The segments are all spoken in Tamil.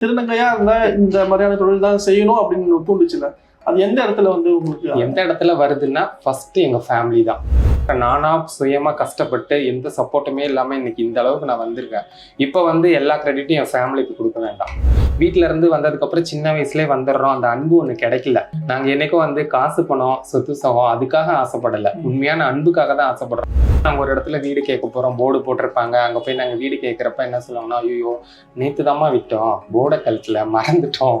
திருநங்கையா இருந்தா இந்த மாதிரியான தொழில் தான் செய்யணும் அப்படின்னு தூண்டுச்சுல அது எந்த இடத்துல வந்து உங்களுக்கு எந்த இடத்துல வருதுன்னா ஃபர்ஸ்ட் எங்க ஃபேமிலி தான். நானா சுயமா கஷ்டப்பட்டு எந்த சப்போர்ட்டுமே இல்லாம இன்னைக்கு இந்த அளவுக்கு நான் வந்திருக்கேன். இப்போ வந்து எல்லா கிரெடிட்டும் என் ஃபேமிலிக்கு கொடுக்க வேண்டாம். வீட்ல இருந்து வந்ததுக்கு அப்புறம் சின்ன வயசுலயே வந்துடுறோம். அந்த அன்பு ஒண்ணு கிடைக்கல. நாங்க என்னைக்கும் வந்து காசு பணம் சொத்து சகம் அதுக்காக ஆசைப்படல. உண்மையான அன்புக்காக தான் ஆசைப்படுறோம். நாங்க ஒரு இடத்துல வீடு கேட்க போறோம். போர்டு போட்டிருப்பாங்க. அங்க போய் நாங்க வீடு கேட்கறப்ப என்ன சொல்லுவாங்கன்னா ஐயோ நேத்து தாம்மா விட்டோம். போர்டை கழட்டல மறந்துட்டோம்.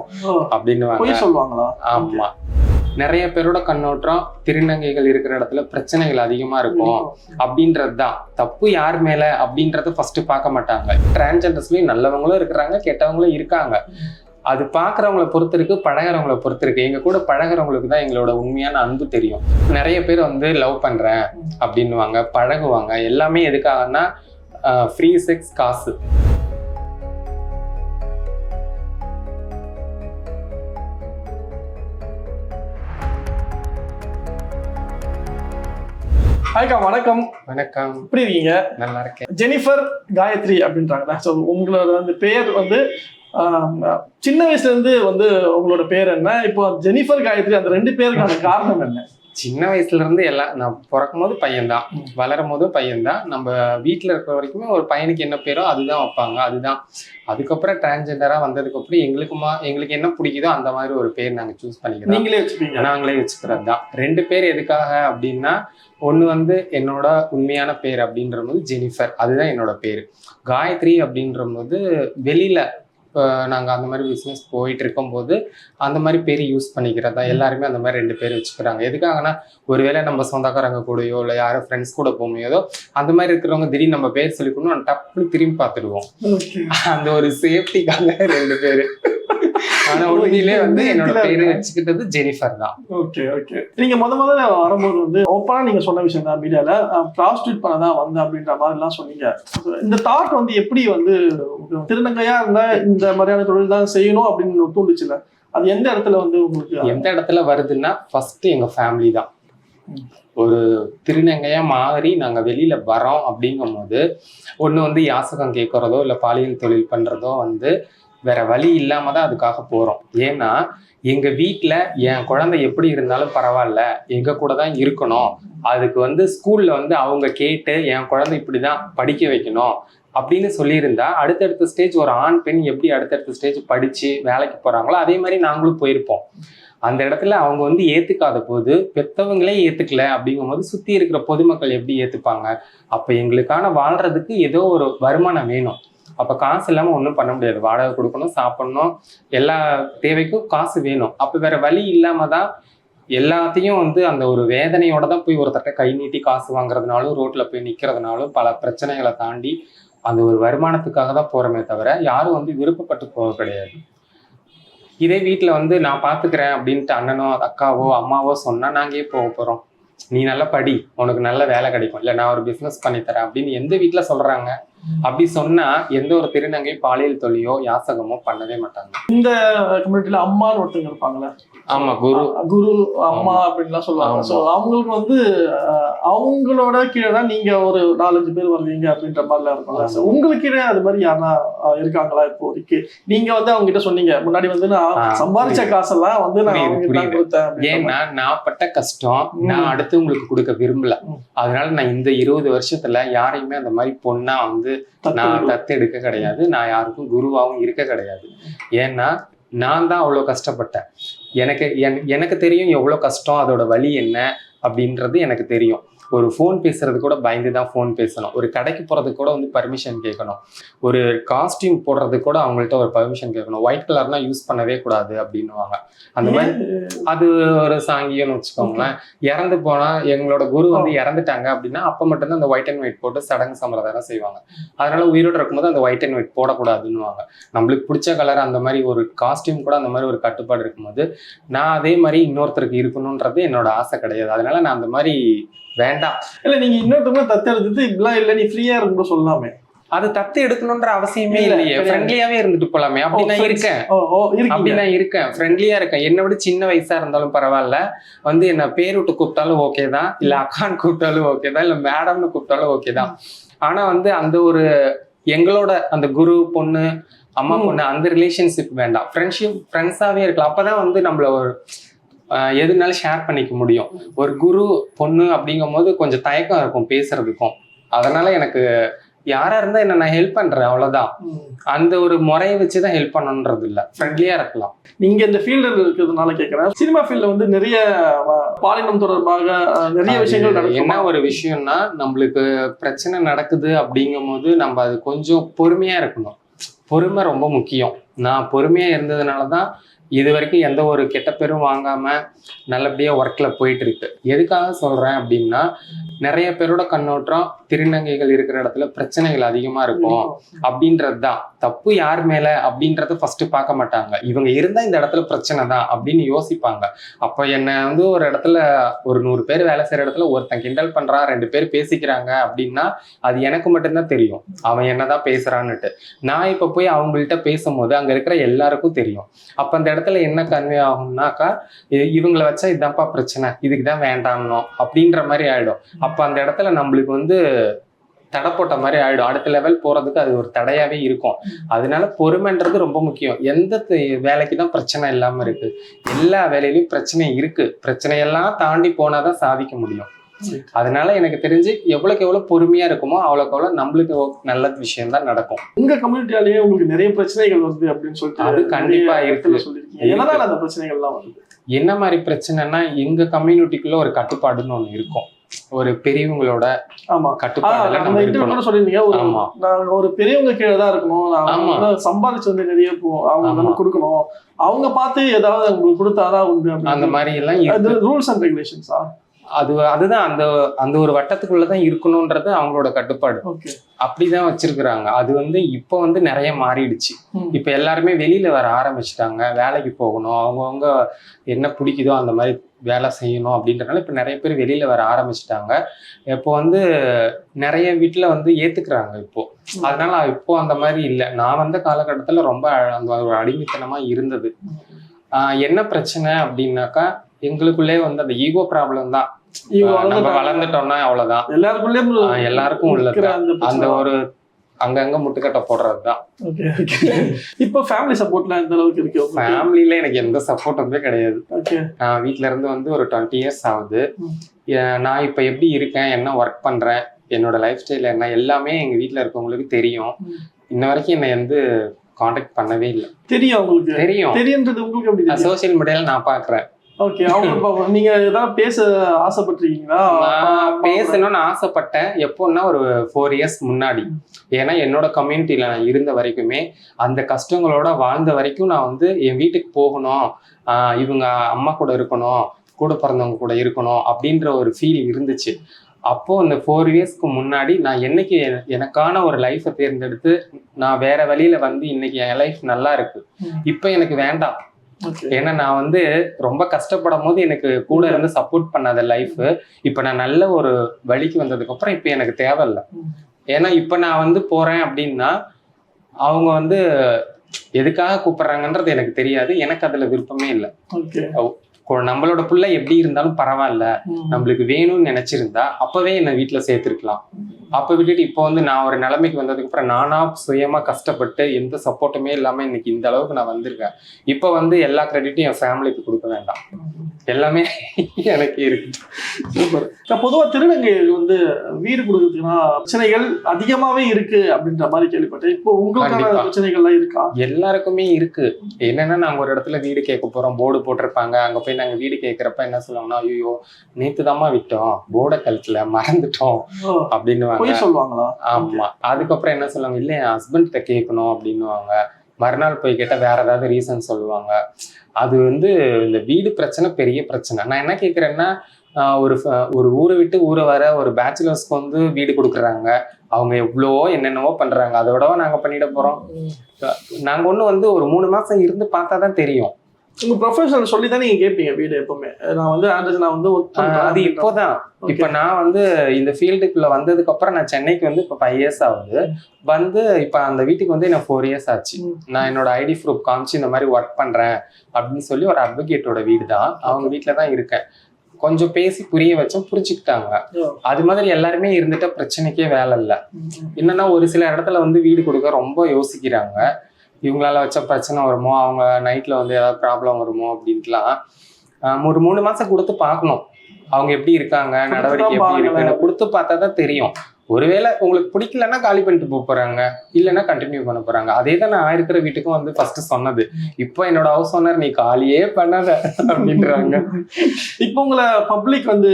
அப்படின்னு சொல்லுவாங்களா? ஆமா. நிறைய பேரோட கண்ணோட்டம் திருநங்கைகள் இருக்கிற இடத்துல பிரச்சனைகள் அதிகமா இருக்கும். அப்படின்றது தான் தப்பு யார் மேல அப்படின்றத ஃபர்ஸ்ட் பார்க்க மாட்டாங்க. டிரான்ஜெண்டர்ஸ்லயும் நல்லவங்களும் இருக்கிறாங்க கெட்டவங்களும் இருக்காங்க. அது பார்க்குறவங்கள பொறுத்து இருக்கு பழகுறவங்கள பொறுத்து இருக்கு. எங்க கூட பழகுறவங்களுக்கு தான் எங்களோட உண்மையான அன்பு தெரியும். நிறைய பேர் வந்து லவ் பண்றேன் அப்படின்னுவாங்க பழகுவாங்க. எல்லாமே எதுக்காகன்னா ஃப்ரீ செக்ஸ் காசு. ஹாய்க்கா வணக்கம். வணக்கம். எப்படி இருக்கீங்க? நல்லா இருக்கேன். ஜெனிஃபர் காயத்ரி அப்படின்றாங்க ஸோ உங்களோட வந்து பேர் வந்து சின்ன வயசுல இருந்து வந்து உங்களோட பேர் என்ன? இப்போ ஜெனிஃபர் காயத்ரி அந்த ரெண்டு பேருக்கான காரணம் என்ன? சின்ன வயசுல இருந்து எல்லாம் நான் பிறக்கும் போது பையன்தான். வளரும் போதும் பையன்தான். நம்ம வீட்டில் இருக்கிற வரைக்குமே ஒரு பையனுக்கு என்ன பேரோ அதுதான் வைப்பாங்க. அதுதான். அதுக்கப்புறம் டிரான்ஜெண்டராக வந்ததுக்கு அப்புறம் எங்களுக்குமா எங்களுக்கு என்ன பிடிக்குதோ அந்த மாதிரி ஒரு பேர் நாங்கள் சூஸ் பண்ணிக்கிறோம். நீங்களே வச்சுப்பீங்க. நாங்களே வச்சுக்கிறது தான் ரெண்டு பேர் எதுக்காக அப்படின்னா ஒன்று வந்து என்னோட உண்மையான பேர் அப்படின்ற போது ஜெனிஃபர். அதுதான் என்னோட பேர். காயத்ரி அப்படின்ற போது வெளியில நாங்கள் அந்த மாதிரி பிஸ்னஸ் போயிட்டு இருக்கும்போது அந்த மாதிரி பேர் யூஸ் பண்ணிக்கிறதா எல்லாருமே அந்த மாதிரி ரெண்டு பேர் வச்சுக்கிறாங்க. எதுக்காகனா ஒருவேளை நம்ம சொந்தக்காரங்க கூடயோ இல்லை யாரும் ஃப்ரெண்ட்ஸ் கூட போகும்போதோ அந்த மாதிரி இருக்கிறவங்க திடீர்னு நம்ம பேர் சொல்லிக்கணும் டப்புன்னு திரும்பி பார்த்துடுவோம். அந்த ஒரு சேஃப்டிக்காக ரெண்டு பேர். ஆனா உண்மையிலே வந்து என்னோட பேரு வச்சுக்கிட்டது ஜெனிஃபர் தான். Okay okay. நீங்க முத முதல்ல வரும்போது வந்து ஓப்பனா நீங்க சொன்ன விஷயம் தான் மீடியால. ப்ராஸ்டியூட் பண்ண தான் வந்தேன் அப்படின்ற மாதிரி எல்லாம் சொன்னீங்க இந்த தாட் வந்து எப்படி வந்து திருநங்கையா இருந்தா இந்த மாதிரியான தொழில் தான் செய்யணும் அப்படின்னு தூண்டுச்சுல அது எந்த இடத்துல வந்து உங்களுக்கு எந்த இடத்துல வருதுன்னா ஃபர்ஸ்ட் எங்க ஃபேமிலி தான். ஒரு திருநங்கையா மாறி நாங்க வெளியில வரோம் அப்படிங்கும் போது ஒண்ணு வந்து யாசகம் கேட்கறதோ இல்ல பாலியல் தொழில் பண்றதோ வந்து வேற வழி இல்லாம தான் அதுக்காக போறோம். ஏன்னா எங்க வீட்டில் என் குழந்தை எப்படி இருந்தாலும் பரவாயில்ல. எங்க கூட தான் இருக்கணும். அதுக்கு வந்து ஸ்கூல்ல வந்து அவங்க கேட்டு என் குழந்தை இப்படிதான் படிக்க வைக்கணும் அப்படின்னு சொல்லியிருந்தா அடுத்தடுத்த ஸ்டேஜ் ஒரு ஆண் பெண் எப்படி அடுத்தடுத்த ஸ்டேஜ் படிச்சு வேலைக்கு போறாங்களோ அதே மாதிரி நாங்களும் போயிருப்போம். அந்த இடத்துல அவங்க வந்து ஏத்துக்காத போது பெத்தவங்களே ஏத்துக்கல அப்படிங்கும்போது சுத்தி இருக்கிற பொதுமக்கள் எப்படி ஏத்துப்பாங்க? அப்ப எங்களுக்கான வாழ்றதுக்கு ஏதோ ஒரு வருமானம் வேணும். அப்ப காசு இல்லாம ஒன்றும் பண்ண முடியாது. வாடகை கொடுக்கணும் சாப்பிடணும் எல்லா தேவைக்கும் காசு வேணும். அப்ப வேற வழி இல்லாம தான் எல்லாத்தையும் வந்து அந்த ஒரு வேதனையோட தான் போய் ஒருத்தட்ட கை நீட்டி காசு வாங்குறதுனாலும் ரோட்ல போய் நிக்கிறதுனாலும் பல பிரச்சனைகளை தாண்டி அந்த ஒரு வருமானத்துக்காக தான் போகிறோமே தவிர யாரும் வந்து விருப்பப்பட்டு போக கிடையாது. இதே வீட்டில் வந்து நான் பார்த்துக்கிறேன் அப்படின்ட்டு அண்ணனோ அக்காவோ அம்மாவோ சொன்னால் நாங்கே போக போகிறோம் நீ நல்லா படி உனக்கு நல்ல வேலை கிடைக்கும். இல்லை நான் ஒரு பிஸ்னஸ் பண்ணித்தரேன் அப்படின்னு எந்த வீட்டில் சொல்கிறாங்க அப்படி சொன்னா எந்த ஒரு திருநங்கை பாலியல் தொழிலோ யாசகமோ பண்ணவே மாட்டாங்க இந்த கம்யூனிட்டில அம்மான்னு ஒருத்தங்க இருப்பாங்கல்ல ஆமா குரு குரு அம்மா அப்படின்லாம் சொல்லுவாங்க. ஸோ அவங்களுக்கு வந்து அவங்களோட கீழே தான் நீங்க ஒரு நாலஞ்சு பேர் வருவீங்க அப்படின்ற மாதிரிலாம் இருக்கும்ல உங்களுக்கு கீழே அது மாதிரி யாரா இருக்காங்களா இப்போதைக்கு நீங்க வந்து அவங்க கிட்ட சொன்னீங்க முன்னாடி வந்து நான் சம்பாதிச்ச. காசெல்லாம் வந்து நான் அவங்க தான். கொடுத்தேன். ஏன்னா நான் பட்ட கஷ்டம். நான் அடுத்து உங்களுக்கு கொடுக்க விரும்பல. அதனால நான் இந்த இருபது வருஷத்துல யாரையுமே அந்த மாதிரி பொண்ணா வந்து நான் தத்து- தத்து எடுக்க கிடையாது. நான் யாருக்கும் குருவாவும் இருக்க கிடையாது. ஏன்னா நான் தான் அவ்வளோ கஷ்டப்பட்டேன். எனக்கு என்- எனக்கு தெரியும் எவ்வளோ கஷ்டம் அதோட வலி என்ன அப்படின்றது எனக்கு தெரியும். ஒரு ஃபோன் பேசுறது கூட பயந்து தான் ஃபோன் பேசணும். ஒரு கடைக்கு போறதுக்கு கூட வந்து பர்மிஷன் கேட்கணும். ஒரு காஸ்டியூம் போடுறதுக்கு கூட அவங்கள்ட்ட ஒரு பர்மிஷன் கேட்கணும். ஒயிட் கலர்னா யூஸ் பண்ணவே கூடாது அப்படின்னுவாங்க. அந்த மாதிரி அது ஒரு சாங்கியம்னு வச்சுக்கோங்களேன். இறந்து போனா எங்களோட குரு வந்து இறந்துட்டாங்க அப்படின்னா அப்ப மட்டும்தான் அந்த ஒயிட் அண்ட் ஒயிட் போட்டு சடங்கு சம்பிரதாயம் செய்வாங்க. அதனால உயிரோடு இருக்கும்போது அந்த ஒயிட் அண்ட் ஒயிட் போடக்கூடாதுன்னுவாங்க. நம்மளுக்கு பிடிச்ச கலர் அந்த மாதிரி ஒரு காஸ்டியூம் கூட அந்த மாதிரி ஒரு கட்டுப்பாடு இருக்கும்போது நான் அதே மாதிரி இன்னொருத்தருக்கு இருக்கணுன்றது என்னோட ஆசை கிடையாது. அதனால நான் அந்த மாதிரி வேண்டாம். இல்ல நீங்க இன்னொருத்தவங்க தத்தெடுத்துட்டு இப்படிலாம் இல்ல நீ ஃப்ரீயா இருக்கும் சொல்லலாமே அது தத்து எடுக்கணுன்ற அவசியமே இல்ல, இல்லையே. ஃப்ரெண்ட்லியாவே இருந்துட்டு போலாமே. அப்படி நான். இருக்கேன். அப்படி நான் இருக்கேன். ஃப்ரெண்ட்லியா இருக்கேன். என்னை விட சின்ன வயசா இருந்தாலும் பரவாயில்ல. வந்து என்ன பேர் விட்டு கூப்பிட்டாலும் ஓகே தான். இல்ல அக்கான்னு கூப்பிட்டாலும் ஓகே தான். இல்ல மேடம்னு கூப்பிட்டாலும் ஓகே தான். ஆனா வந்து அந்த ஒரு எங்களோட அந்த குரு பொண்ணு அம்மா. பொண்ணு அந்த ரிலேஷன்ஷிப் வேண்டாம். ஃப்ரெண்ட்ஷிப் ஃப்ரெண்ட்ஸாவே இருக்கலாம். அப்பதான் வந்து நம்மள ஒரு எதுனாலும் ஷேர் பண்ணிக்க முடியும். ஒரு குரு பொண்ணு அப்படிங்கும் போது கொஞ்சம் தயக்கம் இருக்கும் பேசுறதுக்கும். அதனால எனக்கு யாரா இருந்தா என்ன நான் ஹெல்ப் பண்றேன் அவ்வளவுதான். அந்த ஒரு முறையை வச்சுதான் ஹெல்ப் பண்ணணுன்றது இல்ல. ஃப்ரெண்ட்லியா இருக்கலாம். நீங்க இந்த ஃபீல்டில் இருக்கிறதுனால கேட்கறேன் சினிமா ஃபீல்ட்ல வந்து நிறைய பாலினம் தொடர்பாக நிறைய விஷயங்கள் என்ன நடக்கும் ஒரு விஷயம்னா நம்மளுக்கு பிரச்சனை நடக்குது அப்படிங்கும் போது நம்ம அது கொஞ்சம் பொறுமையா இருக்கணும். பொறுமை ரொம்ப முக்கியம். நான் பொறுமையா இருந்ததுனால தான் இது வரைக்கும் எந்த ஒரு கெட்ட பேரும் வாங்காமல் நல்லபடியாக ஒர்க்கில் போயிட்டுருக்கு எதுக்காக சொல்கிறேன் அப்படின்னா நிறைய பேரோட கண்ணோட்டம் திருநங்கைகள் இருக்கிற இடத்துல பிரச்சனைகள் அதிகமா இருக்கும். அப்படின்றது? தான் தப்பு யார் மேல? அப்படின்றத ஃபர்ஸ்ட் பார்க்க மாட்டாங்க. இவங்க இருந்தா இந்த இடத்துல பிரச்சனை தான் அப்படின்னு யோசிப்பாங்க. அப்போ என்ன வந்து ஒரு இடத்துல ஒரு நூறு பேர் வேலை செய்யற இடத்துல ஒருத்தன் கிண்டல் பண்றான் ரெண்டு பேர் பேசிக்கிறாங்க அப்படின்னா அது எனக்கு மட்டும்தான் தெரியும். அவன் என்னதான் பேசுறான்னுட்டு. நான் இப்ப போய் அவங்கள்ட்ட பேசும்போது அங்க இருக்கிற எல்லாருக்கும் தெரியும். அப்ப அந்த இடத்துல என்ன கன்வே ஆகும்னாக்கா இவங்கள வச்சா இதான்ப்பா பிரச்சனை இதுக்கு தான் வேண்டாம்னோ அப்படின்ற மாதிரி ஆயிடும். அப்ப அந்த இடத்துல நம்மளுக்கு வந்து தடை போட்ட மாதிரி ஆயிடும். அடுத்த லெவல் போறதுக்கு அது ஒரு தடையாவே இருக்கும். அதனால பொறுமைன்றது ரொம்ப முக்கியம். எந்த வேலைக்கு தான் பிரச்சனை இல்லாம இருக்கு. எல்லா வேலையிலயும் பிரச்சனை இருக்கு. பிரச்சனையெல்லாம் தாண்டி போனாதான் சாதிக்க முடியும். அதனால எனக்கு தெரிஞ்சு எவ்வளவுக்கு எவ்வளவு பொறுமையா இருக்குமோ அவ்வளவுக்கு எவ்வளவு நம்மளுக்கு நல்ல விஷயம் தான் நடக்கும். உங்க கம்யூனிட்டியாலேயே உங்களுக்கு நிறைய பிரச்சனைகள் வருது அப்படின்னு சொல்லிட்டு அது கண்டிப்பா இருக்கு. எதனால அந்த பிரச்சனைகள்லாம் வருது? என்ன மாதிரி பிரச்சனைனா எங்க கம்யூனிட்டிக்குள்ள ஒரு கட்டுப்பாடுன்னு ஒண்ணு இருக்கும். ஒரு பெரியவங்களோட ஆமா. அந்த நம்ம இன்டர்வியூ சொல்லியிருந்தீங்க. ஒரு. நாங்க ஒரு பெரியவங்க கீழே தான் இருக்கணும். வந்து சம்பாதிச்சு வந்து நிறைய அவங்க கொடுக்கணும். அவங்க பார்த்து ஏதாவது உங்களுக்கு கொடுத்தாதான் உண்டு அந்த மாதிரி எல்லாம் ரூல்ஸ் அண்ட் ரெகுலேஷன்ஸா அது அதுதான் அந்த அந்த ஒரு வட்டத்துக்குள்ளதான் இருக்கணும்ன்றது அவங்களோட கட்டுப்பாடு. அப்படிதான் வச்சிருக்கிறாங்க. அது வந்து இப்போ வந்து நிறைய மாறிடுச்சு. இப்ப எல்லாருமே வெளியில வர ஆரம்பிச்சிட்டாங்க. வேலைக்கு போகணும். அவங்கவுங்க என்ன பிடிக்குதோ அந்த மாதிரி வேலை செய்யணும் அப்படின்றனால இப்ப நிறைய பேர் வெளியில வர ஆரம்பிச்சிட்டாங்க. இப்போ வந்து நிறைய வீட்டுல வந்து ஏத்துக்கிறாங்க இப்போ. அதனால இப்போ அந்த மாதிரி இல்லை. நான் வந்த காலகட்டத்துல ரொம்ப அந்த ஒரு அடிமைத்தனமா இருந்தது. என்ன பிரச்சனை அப்படின்னாக்கா எங்களுக்குள்ளே வந்து அந்த ஈகோ ப்ராப்ளம் தான். நம்ம. வளர்ந்துட்டோம்னா அவ்வளவுதான். எல்லாருக்குள்ளேயும் எல்லாருக்கும் இருக்கிற அந்த. ஒரு அங்கங்க முட்டுக்கட்டை போடுறது தான். இப்போ ஃபேமிலி சப்போர்ட்லாம் எந்த அளவுக்கு இருக்கு ஃபேமிலியில எனக்கு எந்த சப்போர்ட்டுமே கிடையாது. ஓகே. நான் வீட்ல இருந்து வந்து ஒரு டுவெண்ட்டி இயர்ஸ் ஆகுது. நான் இப்போ எப்படி இருக்கேன் என்ன ஒர்க் பண்றேன் என்னோட லைஃப் ஸ்டைல் என்ன எல்லாமே எங்க வீட்ல இருக்கவங்களுக்கு தெரியும். இன்ன வரைக்கும் என்னை வந்து காண்டாக்ட் பண்ணவே இல்லை. தெரியும் உங்களுக்கு தெரியும். தெரியுன்றது உங்களுக்கு சோஷியல் மீடியால நான் பாக்குறேன். ஓகே அவங்க நீங்க ஏதாவது பேச ஆசைப்பட்டிருக்கீங்களா? பேசணும்னு ஆசைப்பட்டேன். எப்போன்னா ஒரு ஃபோர் இயர்ஸ் முன்னாடி. ஏன்னா என்னோட கம்யூனிட்டியில நான் இருந்த வரைக்குமே அந்த கஷ்டங்களோட வாழ்ந்த வரைக்கும் நான் வந்து என் வீட்டுக்கு போகணும். இவங்க அம்மா கூட இருக்கணும் கூட பிறந்தவங்க கூட இருக்கணும் அப்படின்ற ஒரு ஃபீல் இருந்துச்சு. அப்போ அந்த ஃபோர் இயர்ஸ்க்கு முன்னாடி நான் என்னைக்கு என- எனக்கான ஒரு லைஃப்பை தேர்ந்தெடுத்து நான் வேற வழியில வந்து இன்னைக்கு என் லைஃப் நல்லா இருக்கு. இப்போ எனக்கு வேண்டாம். ஏன்னா நான் வந்து ரொம்ப கஷ்டப்படும் போது எனக்கு கூட இருந்து சப்போர்ட் பண்ணாத லைஃப் இப்ப நான் நல்ல ஒரு வழிக்கு வந்ததுக்கு அப்புறம் இப்ப எனக்கு தேவையில்ல. ஏன்னா இப்ப நான் வந்து போறேன் அப்படின்னா அவங்க வந்து எதுக்காக கூப்பிடுறாங்கன்றது எனக்கு தெரியாது. எனக்கு அதுல விருப்பமே இல்லை. நம்மளோட புள்ள எப்படி இருந்தாலும் பரவாயில்ல. நம்மளுக்கு வேணும்னு நினைச்சிருந்தா அப்பவே என்னை வீட்டுல சேர்த்திருக்கலாம். அப்ப விட்டுட்டு இப்போ வந்து நான் ஒரு நிலைமைக்கு வந்ததுக்கு அப்புறம் நானா சுயமா கஷ்டப்பட்டு எந்த சப்போர்ட்டுமே இல்லாம இன்னைக்கு இந்த அளவுக்கு நான் வந்திருக்கேன். இப்போ வந்து எல்லா கிரெடிட்டும் என் ஃபேமிலிக்கு கொடுக்க வேண்டாம். எல்லாமே எனக்கு இருக்கு. சூப்பர். பொதுவா திருநங்கைகள் வந்து வீடு கொடுக்கறதுக்குன்னா பிரச்சனைகள் அதிகமாவே இருக்கு அப்படின்ற மாதிரி கேள்விப்பட்டேன். இப்போ உங்களுக்கான. பிரச்சனைகள்லாம் இருக்கா? எல்லாருக்குமே இருக்கு. என்னன்னா நாங்க ஒரு இடத்துல வீடு கேட்க போறோம் போர்டு போட்டிருப்பாங்க. அங்க போய் நாங்க வீடு கேட்கறப்ப என்ன சொல்லுவாங்கன்னா ஐயோ நேத்து விட்டோம். போர்டை கழட்டல மறந்துட்டோம். பொய் சொல்லுவாங்களா? ஆமா. அதுக்கப்புறம் என்ன சொல்லுவாங்க இல்ல என் ஹஸ்பண்ட் கேட்கணும் அப்படின்னுவாங்க. மறுநாள் போய் கேட்டா வேற ஏதாவது ரீசன் சொல்லுவாங்க. அது வந்து இந்த வீடு பிரச்சனை பெரிய பிரச்சனை. நான் என்ன கேக்குறேன்னா ஆஹ் ஒரு ஒரு ஊரை விட்டு ஊரை வர ஒரு பேச்சுலர்ஸ்க்கு வந்து வீடு கொடுக்குறாங்க. அவங்க எவ்வளவோ என்னென்னவோ பண்றாங்க. அதை விடவா நாங்க பண்ணிட போறோம். நாங்க ஒண்ணு வந்து ஒரு மூணு மாசம் இருந்து பார்த்தா தான் தெரியும். உங்க ப்ரொஃபஷனல் சொல்லி தான் நீங்க கேட்பீங்க வீடு எப்பவுமே? நான் வந்து ஆண்ட்ரஸ் நான் வந்து அது இப்போதான். இப்ப நான் வந்து இந்த ஃபீல்டுக்குள்ள வந்ததுக்கு அப்புறம் நான் சென்னைக்கு வந்து இப்ப ஃபைவ் இயர்ஸ் ஆகுது. வந்து இப்ப அந்த வீட்டுக்கு வந்து எனக்கு ஃபோர் இயர்ஸ் ஆச்சு. நான் என்னோட ஐடி ப்ரூஃப் காமிச்சு இந்த மாதிரி ஒர்க் பண்றேன் அப்படின்னு சொல்லி ஒரு அட்வொகேட்டோட வீடு தான் அவங்க வீட்டுல தான் இருக்கேன். கொஞ்சம் பேசி புரிய வச்சோம் புரிஞ்சுக்கிட்டாங்க. ஓ. அது மாதிரி எல்லாருமே இருந்துட்டா பிரச்சனைக்கே வேலை இல்லை. என்னன்னா ஒரு சில இடத்துல வந்து வீடு கொடுக்க ரொம்ப யோசிக்கிறாங்க. இவங்களால வச்ச பிரச்சனை வருமோ? அவங்க நைட்ல வந்து ஏதாவது ப்ராப்ளம் வருமோ? அப்படின்ட்டுலாம் ஒரு மூணு மாசம் கொடுத்து பார்க்கணும். அவங்க எப்படி இருக்காங்க? நடவடிக்கை எப்படி. இருக்குன்னு கொடுத்து பார்த்தா தான் தெரியும். ஒருவேளை உங்களுக்கு பிடிக்கலன்னா காலி பண்ணிட்டு போக போறாங்க. இல்லைன்னா கண்டினியூ பண்ண போறாங்க. அதே தான் நான் இருக்கிற வீட்டுக்கும் வந்து ஃபர்ஸ்ட் சொன்னது. இப்போ என்னோட ஹவுஸ் ஓனர் நீ காலியே பண்ணாத அப்படின்றாங்க. இப்போ உங்களை பப்ளிக் வந்து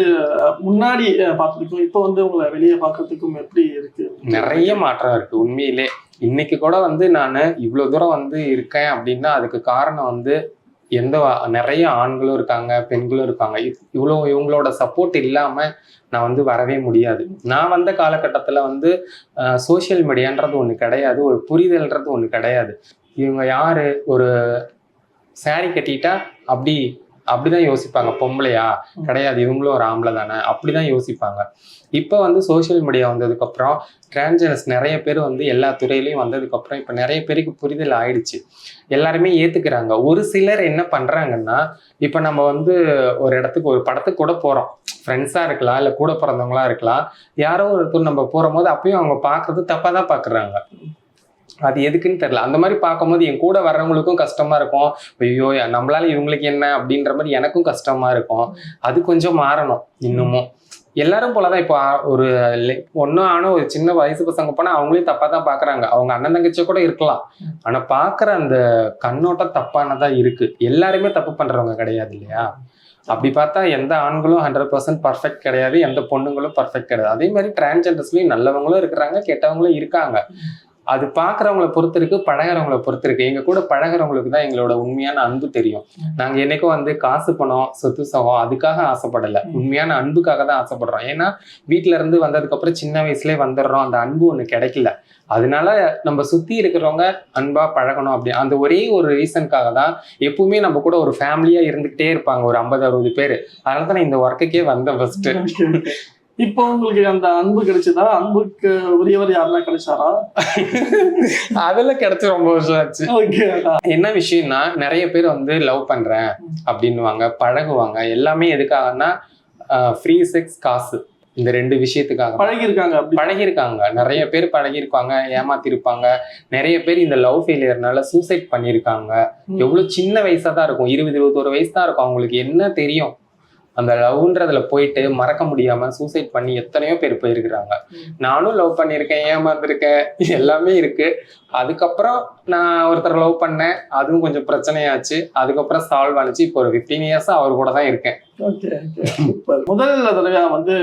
முன்னாடி பார்த்ததுக்கும் இப்போ வந்து உங்களை வெளியே பார்க்கறதுக்கும் எப்படி இருக்கு? நிறைய மாற்றம் இருக்கு உண்மையிலே. இன்னைக்கு கூட வந்து நான் இவ்வளோ தூரம் வந்து இருக்கேன் அப்படின்னா அதுக்கு காரணம் வந்து எந்த நிறைய ஆண்களும் இருக்காங்க பெண்களும் இருக்காங்க. இவ்- இவ்வளோ இவங்களோட சப்போர்ட் இல்லாமல் நான் வந்து வரவே முடியாது. நான் வந்த காலகட்டத்தில் வந்து சோஷியல் மீடியான்றது ஒன்று கிடையாது ஒரு புரிதல்ன்றது ஒன்று கிடையாது. இவங்க யார்? ஒரு சாரி கட்டிட்டா அப்படி அப்படிதான் யோசிப்பாங்க. பொம்பளையா? கிடையாது. இவங்களும் ஒரு ஆம்பளை தானே? அப்படிதான் யோசிப்பாங்க. இப்போ வந்து சோஷியல் மீடியா வந்ததுக்கப்புறம் டிரான்ஜெண்டர்ஸ் நிறைய பேர் வந்து எல்லா துறையிலையும் வந்ததுக்கப்புறம் இப்போ நிறைய பேருக்கு புரிதல் ஆயிடுச்சு. எல்லாருமே ஏத்துக்கிறாங்க. ஒரு சிலர் என்ன பண்றாங்கன்னா இப்போ நம்ம வந்து ஒரு இடத்துக்கு ஒரு படத்துக்கு கூட போறோம். ஃப்ரெண்ட்ஸாக இருக்கலாம் இல்லை கூட பிறந்தவங்களா இருக்கலாம். யாரோ ஒருத்தர் நம்ம போகும்போது அப்பயும் அவங்க பார்க்கறது தப்பாக தான் பார்க்குறாங்க அது எதுக்குன்னு தெரியல. அந்த மாதிரி பார்க்கும்போது என் கூட வர்றவங்களுக்கும் கஷ்டமா இருக்கும். ஐயோ நம்மளால இவங்களுக்கு என்ன அப்படின்ற மாதிரி எனக்கும் கஷ்டமா இருக்கும். அது கொஞ்சம் மாறணும் இன்னமும். எல்லாரும் போலதான் இப்போ ஒரு ஒன்னும் ஆன ஒரு சின்ன வயசு பசங்க போனா அவங்களையும் தப்பா தான் பாக்குறாங்க. அவங்க அண்ணன் தங்கச்சி கூட இருக்கலாம். ஆனா பாக்குற அந்த கண்ணோட்டம் தப்பானதா இருக்கு. எல்லாருமே தப்பு பண்றவங்க கிடையாது இல்லையா? அப்படி பார்த்தா எந்த ஆண்களும் ஹண்ட்ரட் பர்சன்ட் பர்ஃபெக்ட் கிடையாது. எந்த பொண்ணுங்களும் பர்ஃபெக்ட் கிடையாது. அதே மாதிரி டிரான்ஜெண்டர்ஸ்லயும் நல்லவங்களும் இருக்கிறாங்க கெட்டவங்களும் இருக்காங்க. அது பார்க்குறவங்கள பொறுத்து இருக்கு பழகுறவங்கள பொறுத்து இருக்கு. எங்க கூட பழகுறவங்களுக்கு தான் எங்களோட உண்மையான அன்பு தெரியும். நாங்க என்னைக்கும் வந்து காசு பணம் சொத்து சகம் அதுக்காக ஆசைப்படல. உண்மையான அன்புக்காக தான் ஆசைப்படுறோம். ஏன்னா வீட்ல இருந்து வந்ததுக்கு அப்புறம் சின்ன வயசுலயே வந்துடுறோம். அந்த அன்பு ஒண்ணு கிடைக்கல. அதனால நம்ம சுத்தி இருக்கிறவங்க அன்பா பழகணும் அப்படி. அந்த ஒரே ஒரு ரீசனுக்காக தான் எப்பவுமே நம்ம கூட ஒரு ஃபேமிலியா இருந்துகிட்டே இருப்பாங்க. ஒரு ஐம்பது அறுபது பேர். அதனால தான் நான் இந்த ஒர்க்குக்கே வந்தேன் okay. இப்போ உங்களுக்கு அந்த அன்பு கிடைச்சதா? அன்புக்கு உரியவர் யாருன்னா கிடைச்சாரா? அதெல்லாம் கிடைச்சு ரொம்ப வருஷம் ஆச்சு. என்ன விஷயம்னா நிறைய பேர் வந்து லவ் பண்றேன் அப்படின்னுவாங்க பழகுவாங்க. எல்லாமே எதுக்காகன்னா ஃப்ரீ செக்ஸ் காசு. இந்த ரெண்டு விஷயத்துக்காக. பழகி இருக்காங்க அப்படி. பழகிருக்காங்க நிறைய பேர் பழகிருப்பாங்க ஏமாத்திருப்பாங்க. நிறைய பேர் இந்த லவ் ஃபெயிலியர்னால சூசைட் பண்ணியிருக்காங்க. எவ்வளவு சின்ன வயசா தான் இருக்கும். இருபது இருபத்தோரு வயசு தான் இருக்கும். அவங்களுக்கு என்ன தெரியும்? அந்த லவ்ன்றதுல போயிட்டு மறக்க முடியாம சூசைட் பண்ணி எத்தனையோ பேர் போயிருக்கிறாங்க. நானும் லவ் பண்ணியிருக்கேன் ஏமாந்துருக்கேன் எல்லாமே இருக்கு. அதுக்கப்புறம் நான் ஒருத்தர் லவ் பண்ணேன் அதுவும் கொஞ்சம் பிரச்சனையாச்சு. அதுக்கப்புறம் சால்வ் ஆனிச்சு. இப்போ ஒரு ஃபிஃப்டீன் இயர்ஸா அவர் கூட தான் இருக்கேன். முதல் தடவையா வந்து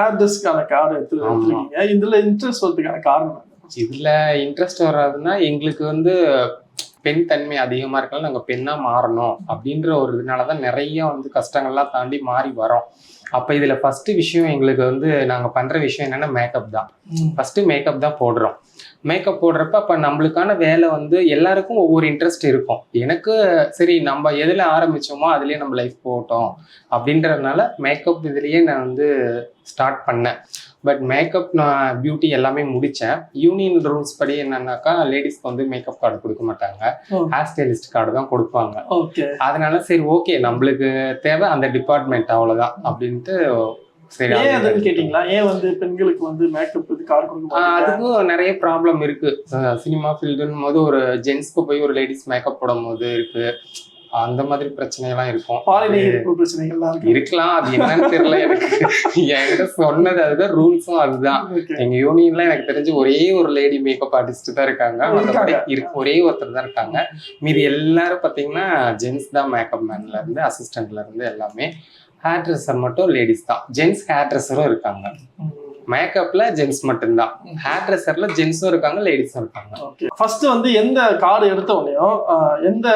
ஆர்டிஸ்ட்கான கார்டு. எடுத்துருக்கீங்க இதுல இன்ட்ரெஸ்ட் வரதுக்கான காரணம்? இதுல இன்ட்ரெஸ்ட் வராதுன்னா எங்களுக்கு வந்து பெண் தன்மை அதிகமா இருக்கலாம் நாங்க பெண்ணா மாறணும் அப்படின்ற ஒரு இதனாலதான் நிறைய வந்து கஷ்டங்கள்லாம் தாண்டி மாறி வரோம். அப்ப இதுல ஃபர்ஸ்ட் விஷயம் எங்களுக்கு வந்து நாங்க பண்ற விஷயம் என்னன்னா மேக்கப் தான். ஃபர்ஸ்ட் மேக்கப் தான் போடுறோம். மேக்கப் போடுறப்ப அப்ப நம்மளுக்கான வேலை வந்து எல்லாருக்கும் ஒவ்வொரு இன்ட்ரெஸ்ட் இருக்கும். எனக்கு சரி நம்ம எதுல ஆரம்பிச்சோமோ அதுலயே நம்ம லைஃப் போகட்டும் அப்படின்றதுனால மேக்கப் இதுலயே நான் வந்து ஸ்டார்ட் பண்ணேன். பட் மேக்கப் நான் பியூட்டி எல்லாமே முடித்தேன் யூனியன் ரூல்ஸ் படி என்னன்னாக்கா லேடிஸ்க்கு வந்து மேக்கப் கார்டு கொடுக்க மாட்டாங்க. ஹேர் ஸ்டைலிஸ்ட் கார்டு தான் கொடுப்பாங்க. அதனால சரி ஓகே நம்மளுக்கு தேவை அந்த டிபார்ட்மெண்ட் அவ்வளவுதான் அப்படின்ட்டு அதுக்கும் நிறைய ப்ராப்ளம் இருக்கு. சினிமா ஃபீல்டுன்னு போது ஒரு ஜென்ஸ்க்கு போய் ஒரு லேடிஸ் மேக்கப் போடும் போது இருக்கு. அந்த மாதிரி பிரச்சனை எல்லாம் இருக்கும் பாலினை பிரச்சனைகள்லாம் இருக்கு இருக்கலாம் அது என்னன்னு தெரியல எனக்கு. என்கிட்ட சொன்னது அதுதான் ரூல்ஸும் அதுதான். எங்க யூனியன்ல எனக்கு தெரிஞ்சு ஒரே ஒரு லேடி மேக்கப் ஆர்டிஸ்ட் தான் இருக்காங்க. இருக்கு ஒரே ஒருத்தர் தான் இருக்காங்க. மீதி எல்லாரும் பாத்தீங்கன்னா ஜென்ஸ் தான் மேக்கப் மேன்ல இருந்து அசிஸ்டன்ட்ல இருந்து எல்லாமே ஹேர் ட்ரெஸ்ஸர் மட்டும் லேடிஸ் தான். ஜென்ஸ் ஹேர் ட்ரெஸ்ஸரும் இருக்காங்க மேக்கப்ல ஜென்ஸ் மட்டும்தான். ஹேர் ட்ரெஸ்ஸர்ல ஜென்ஸும் இருக்காங்க லேடிஸும் இருக்காங்க. ஃபர்ஸ்ட் வந்து எந்த கார்டு எடுத்த ஆஹ், எந்த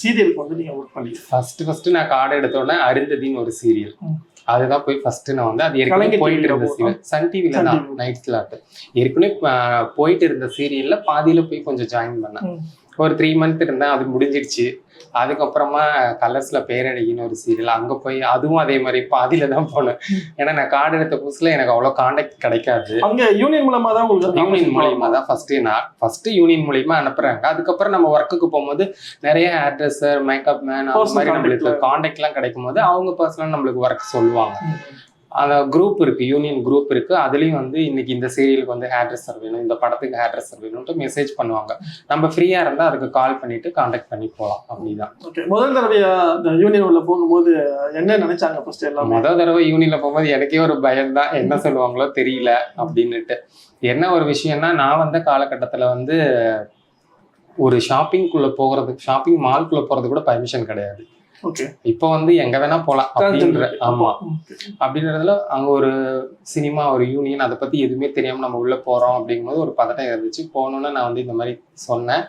சீரியலுக்கு வந்து நீங்க ஒர்க் பண்ணீங்க ஃபர்ஸ்ட் ஃபர்ஸ்ட் நான் கார்டு எடுத்த உடனே அருந்ததின்னு ஒரு சீரியல். அதுதான் போய் ஃபர்ஸ்ட் நான் வந்து அது ஏற்கனவே போயிட்டு இருந்த. சீரியல் சன் டிவில தான். நைட் ஸ்லாட் ஏற்கனவே போயிட்டு இருந்த சீரியல்ல பாதியில போய் கொஞ்சம் ஜாயின் பண்ணேன். ஒரு த்ரீ மந்த் இருந்தேன் அது முடிஞ்சிடுச்சு. அதுக்கப்புறமா கலர்ஸ்ல பேரழகின்னு ஒரு சீரியல் அங்க போய் அதுவும் அதே மாதிரி பாதியில தான் போனேன். ஏன்னா நான் கார்டு எடுத்த புதுசுல எனக்கு அவ்வளவு காண்டாக்ட் கிடைக்காது. அங்க யூனியன் மூலமா தான் உங்களுக்கு யூனியன் மூலியமா தான் ஃபர்ஸ்ட் நான் ஃபர்ஸ்ட் யூனியன் மூலியமா அனுப்புறாங்க. அதுக்கப்புறம் நம்ம ஒர்க்குக்கு போகும்போது நிறைய ஹேர் ட்ரெஸ்ஸர் மேக்கப் மேன் அந்த மாதிரி நம்மளுக்கு. காண்டாக்ட் எல்லாம் கிடைக்கும் போது அவங்க பர்சனல் நம்மளுக்கு ஒர்க் சொல்லுவாங்க. குரூப் இருக்கு யூனியன் குரூப் இருக்கு. அதுலயும் வந்து இன்னைக்கு இந்த சீரியலுக்கு வந்து ஹேர் ட்ரெஸ்ஸர் வேணும் இந்த படத்துக்கு ஹேர் ட்ரெஸ்ஸர் வேணும்ட்டு மெசேஜ் பண்ணுவாங்க. நம்ம ஃப்ரீயா இருந்தா அதுக்கு கால் பண்ணிட்டு காண்டாக்ட் பண்ணி போகலாம் அப்படிதான். ஓகே முதல் தடவையா இந்த யூனியன் உள்ள போகும்போது என்ன நினைச்சாங்க ஃபர்ஸ்ட் எல்லாமே? முத தடவை யூனியன்ல போகும்போது எனக்கே ஒரு பயம் தான் என்ன சொல்லுவாங்களோ தெரியல அப்படின்னுட்டு. என்ன ஒரு விஷயம்னா நான் வந்த காலகட்டத்துல வந்து ஒரு ஷாப்பிங்குள்ள போகிறதுக்கு ஷாப்பிங் மால்குள்ள போறது கூட பர்மிஷன் கிடையாது. இப்போ வந்து எங்க வேணா போலாம் அப்படின்ற ஆமா. அப்படின்றதுல அங்க ஒரு சினிமா ஒரு யூனியன் அதை பத்தி எதுவுமே தெரியாம நம்ம உள்ள போறோம் அப்படிங்கும்போது ஒரு பதட்டம் இருந்துச்சு. போகணுன்னு நான் வந்து இந்த மாதிரி சொன்னேன்.